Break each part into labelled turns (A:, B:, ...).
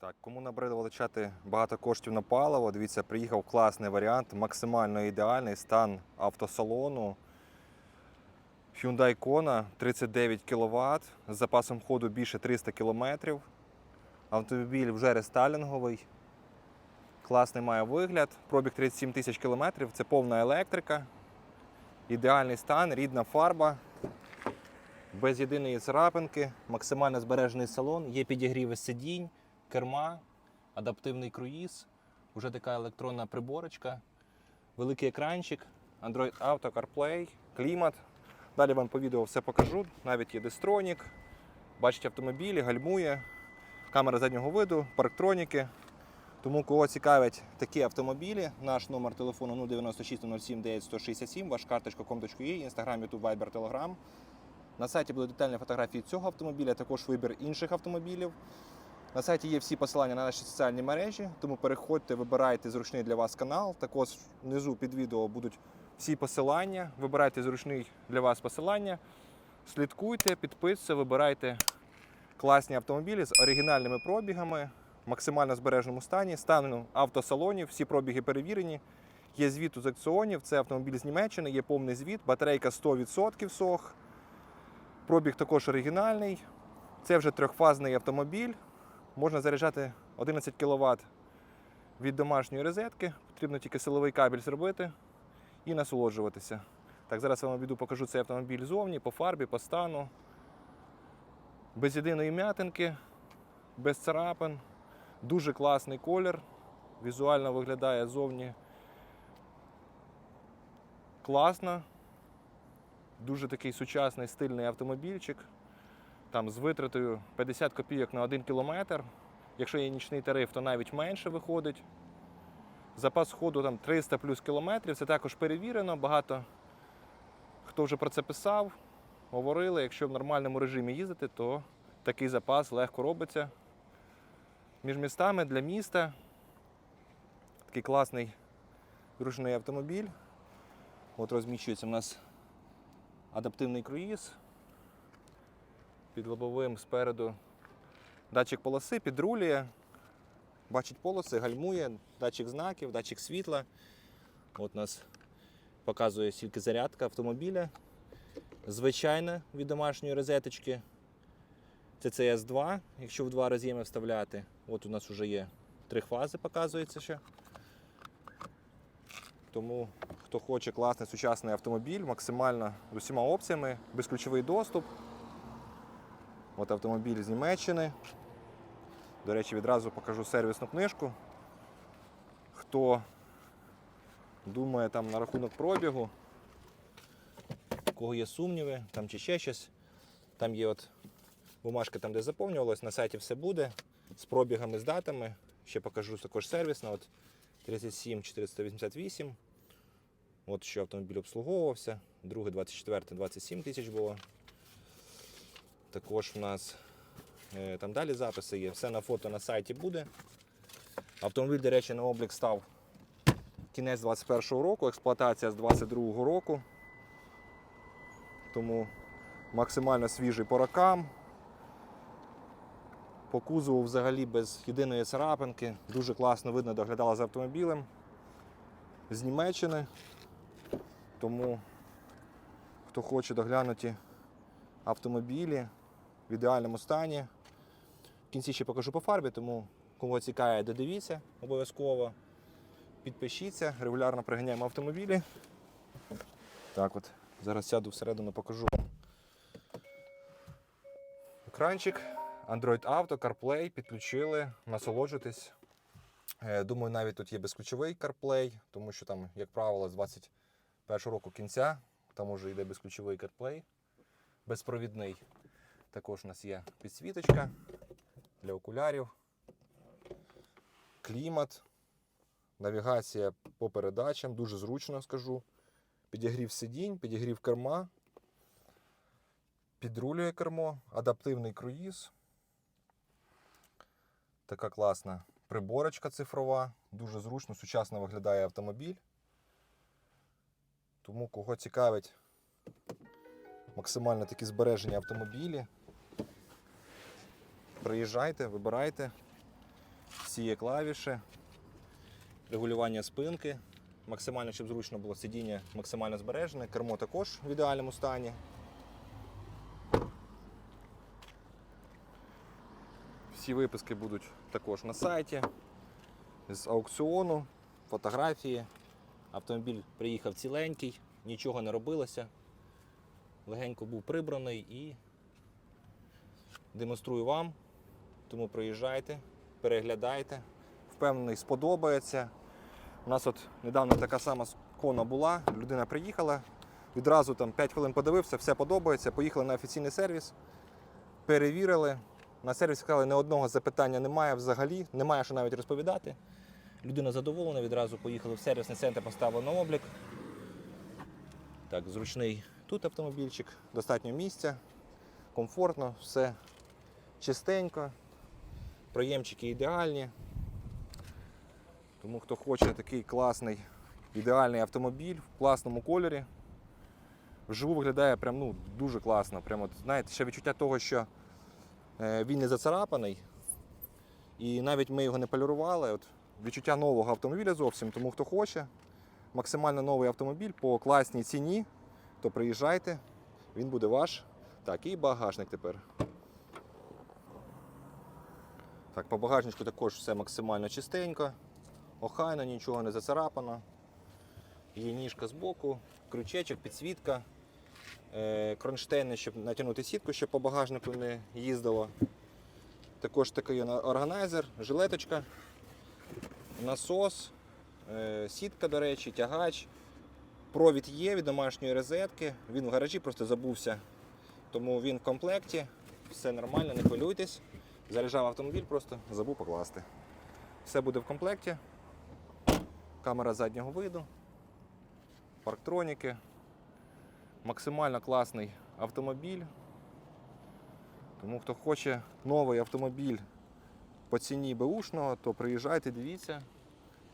A: Так, кому набридло витрачати багато коштів на паливо, дивіться, приїхав класний варіант, максимально ідеальний стан автосалону. Hyundai Kona 39 кВт з запасом ходу більше 300 км. Автомобіль вже рестайлінговий. Класний має вигляд. Пробіг 37 тисяч кілометрів. Це повна електрика. Ідеальний стан, рідна фарба. Без єдиної царапинки, максимально збережений салон, є підігріви сидінь, керма, адаптивний круїз, вже така електронна приборочка, великий екранчик, Android Auto, CarPlay, клімат. Далі вам по відео все покажу. Навіть є дистронік, бачите автомобілі, гальмує, камера заднього виду, парктроніки. Тому кого цікавлять такі автомобілі, наш номер телефону 096 07 9167, ваш карточка com.ua, інстаграм, ютуб, вайбер, телеграм. На сайті будуть детальні фотографії цього автомобіля, також вибір інших автомобілів. На сайті є всі посилання на наші соціальні мережі, тому переходьте, вибирайте зручний для вас канал. Також внизу під відео будуть всі посилання. Вибирайте зручний для вас посилання. Слідкуйте, підписуйтесь, вибирайте класні автомобілі з оригінальними пробігами, в максимально збереженому стані, стану автосалонів, всі пробіги перевірені. Є звіт з аукціонів, це автомобіль з Німеччини, є повний звіт, батарейка 100% сох. Пробіг також оригінальний. Це вже трьохфазний автомобіль. Можна заряджати 11 кВт від домашньої розетки. Потрібно тільки силовий кабель зробити і насолоджуватися. Так, зараз я вам обіду покажу цей автомобіль зовні, по фарбі, по стану. Без єдиної м'ятинки, без царапин. Дуже класний колір. Візуально виглядає зовні класно. Дуже такий сучасний стильний автомобільчик. Там з витратою 50 копійок на 1 кілометр. Якщо є нічний тариф, то навіть менше виходить. Запас ходу там 300 плюс кілометрів. Це також перевірено. Багато хто вже про це писав, говорили. Якщо в нормальному режимі їздити, то такий запас легко робиться. Між містами для міста такий класний зручний автомобіль. От розміщується в нас адаптивний круїз. Під лобовим спереду датчик полоси, підрулює, бачить полоси, гальмує, датчик знаків, датчик світла. От нас показує стільки зарядка автомобіля. Звичайна від домашньої розеточки. Це cs 2 якщо в два рази вставляти. От у нас вже є три фази, показується ще. Тому хто хоче класний сучасний автомобіль, максимально з усіма опціями, безключовий доступ. От автомобіль з Німеччини. До речі, відразу покажу сервісну книжку. Хто думає там на рахунок пробігу, у кого є сумніви, там чи ще щось, там є от бумажка, там, де заповнювалось, на сайті все буде з пробігами, з датами. Ще покажу також сервісно. От 37 488. От що автомобіль обслуговувався. Другий 24 27 тисяч було. Також в нас е, там далі записи є. Все на фото на сайті буде. Автомобіль, до речі, на облік став кінець 21-го року, експлуатація з 22-го року. Тому максимально свіжий по рокам. По кузову взагалі без єдиної царапинки. Дуже класно видно доглядала за автомобілем з Німеччини. Тому хто хоче доглянути автомобілі в ідеальному стані. В кінці ще покажу по фарбі, тому кого цікавить, додивіться обов'язково. Підпишіться, регулярно приганяємо автомобілі. Так от, зараз сяду всередину, покажу вам. Екранчик, Android Auto, CarPlay підключили, насолоджуйтесь. Е, Думаю, навіть тут є безключовий CarPlay, тому що там, як правило, з 21 року кінця там уже йде безключовий CarPlay, безпровідний. Також у нас є підсвіточка для окулярів, клімат, навігація по передачам, дуже зручно скажу. Підігрів сидінь, підігрів керма, підрулює кермо, адаптивний круїз. Така класна приборочка цифрова, дуже зручно, сучасно виглядає автомобіль. Тому кого цікавить максимально такі збережені автомобілі, приїжджайте, вибирайте. Всі є клавіші, регулювання спинки, максимально, щоб зручно було сидіння максимально збережене, кермо також в ідеальному стані. Всі виписки будуть також на сайті з аукціону, фотографії. Автомобіль приїхав ціленький, нічого не робилося. Легенько був прибраний і демонструю вам. Тому приїжджайте, переглядайте. Впевнений, сподобається. У нас от недавно така сама кона була, людина приїхала, відразу там 5 хвилин подивився, все подобається. Поїхали на офіційний сервіс, перевірили. На сервісі сказали, ні одного запитання немає взагалі, немає що навіть розповідати. Людина задоволена, відразу поїхали в сервісний центр, поставили на облік. Так, зручний тут автомобільчик, достатньо місця, комфортно, все чистенько, проємчики ідеальні. Тому хто хоче такий класний, ідеальний автомобіль в класному кольорі, вживу виглядає прям, ну, дуже класно. Прям, от, знаєте, ще відчуття того, що е, він не зацарапаний. І навіть ми його не полірували. От, відчуття нового автомобіля зовсім. Тому хто хоче, максимально новий автомобіль по класній ціні, то приїжджайте, він буде ваш. Так, і багажник тепер. Так, по багажничку також все максимально чистенько, охайно, нічого не зацарапано. Є ніжка збоку, крючечок, підсвітка, е, кронштейни, щоб натягнути сітку, щоб по багажнику не їздило. Також такий органайзер, жилеточка, насос, е, сітка, до речі, тягач. Провід є від домашньої розетки. Він в гаражі просто забувся. Тому він в комплекті. Все нормально, не хвилюйтесь. Заряджав автомобіль, просто забув покласти. Все буде в комплекті. Камера заднього виду, парктроніки. Максимально класний автомобіль. Тому хто хоче новий автомобіль по ціні Бушного, то приїжджайте, дивіться.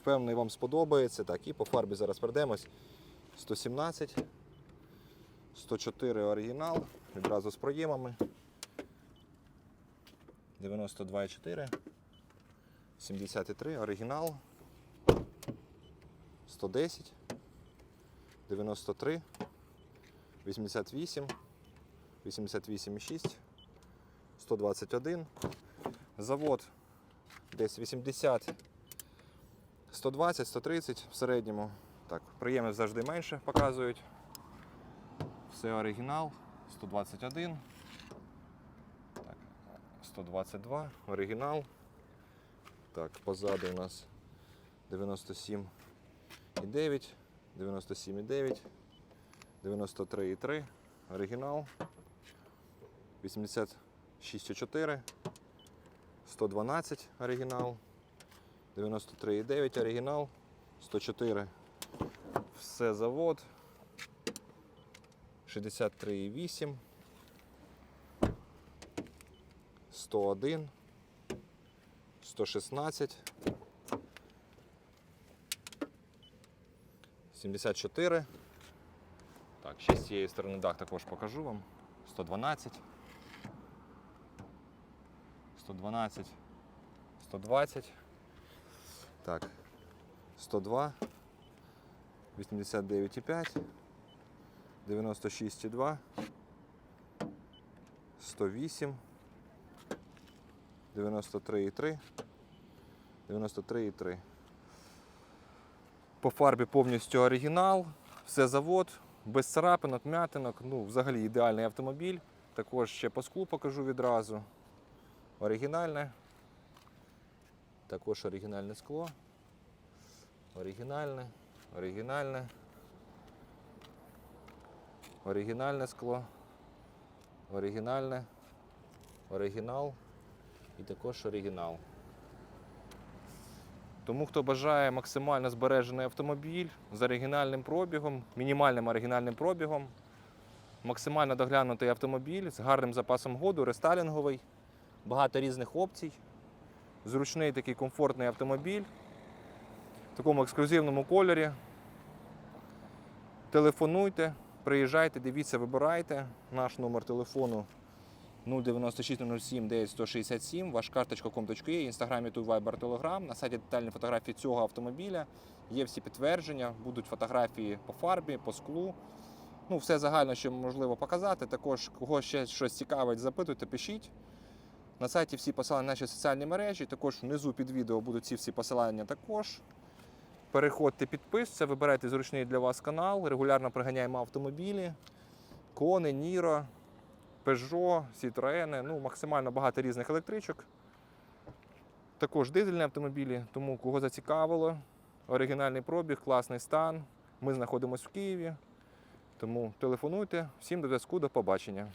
A: Впевнений, вам сподобається. Так, і по фарбі зараз пройдемось. 117, 104 оригінал, відразу з проємами. 92,4, 73 оригінал, 110, 93, 88, 88,6, 121. Завод. десь 80, 120, 130 в середньому. Так, приємність завжди менше показують. Все оригінал, 121. Так, 122, оригінал. Так, позаду у нас 97,9, 97,9, 93,3, оригінал. 86,4, 112 оригінал, 93,9 оригінал, 104 все завод. 63,8. 101. 116. 74. Так, ще з цієї сторони дах також покажу вам. 112. 112. 120. Так. 102. 89,5, 96,2, 108, 93,3, 93,3. По фарбі повністю оригінал, все завод, без царапинок, м'ятинок. Ну, взагалі ідеальний автомобіль. Також ще по склу покажу відразу. Оригінальне. Також оригінальне скло. Оригінальне. Оригінальне. Оригінальне скло. Оригінальне. Оригінал. І також оригінал. Тому, хто бажає максимально збережений автомобіль з оригінальним пробігом, мінімальним оригінальним пробігом, максимально доглянутий автомобіль з гарним запасом году, рестайлінговий, багато різних опцій, зручний такий комфортний автомобіль в такому ексклюзивному кольорі. Телефонуйте, приїжджайте, дивіться, вибирайте. Наш номер телефону 096 07 9167, ваш карточка.com.ua, інстаграм, ютуб, вайбер, телеграм. На сайті детальні фотографії цього автомобіля. Є всі підтвердження, будуть фотографії по фарбі, по склу. Ну, все загально, що можливо показати. Також кого ще щось цікавить, запитуйте, пишіть. На сайті всі посилання на наші соціальні мережі. Також внизу під відео будуть ці всі посилання також. Переходьте, підписуйтесь, вибирайте зручний для вас канал. Регулярно приганяємо автомобілі. Кони, Ніро, Peugeot, Citroën, ну, максимально багато різних електричок. Також дизельні автомобілі, тому кого зацікавило. Оригінальний пробіг, класний стан. Ми знаходимося в Києві. Тому телефонуйте. Всім до зв'язку, до побачення.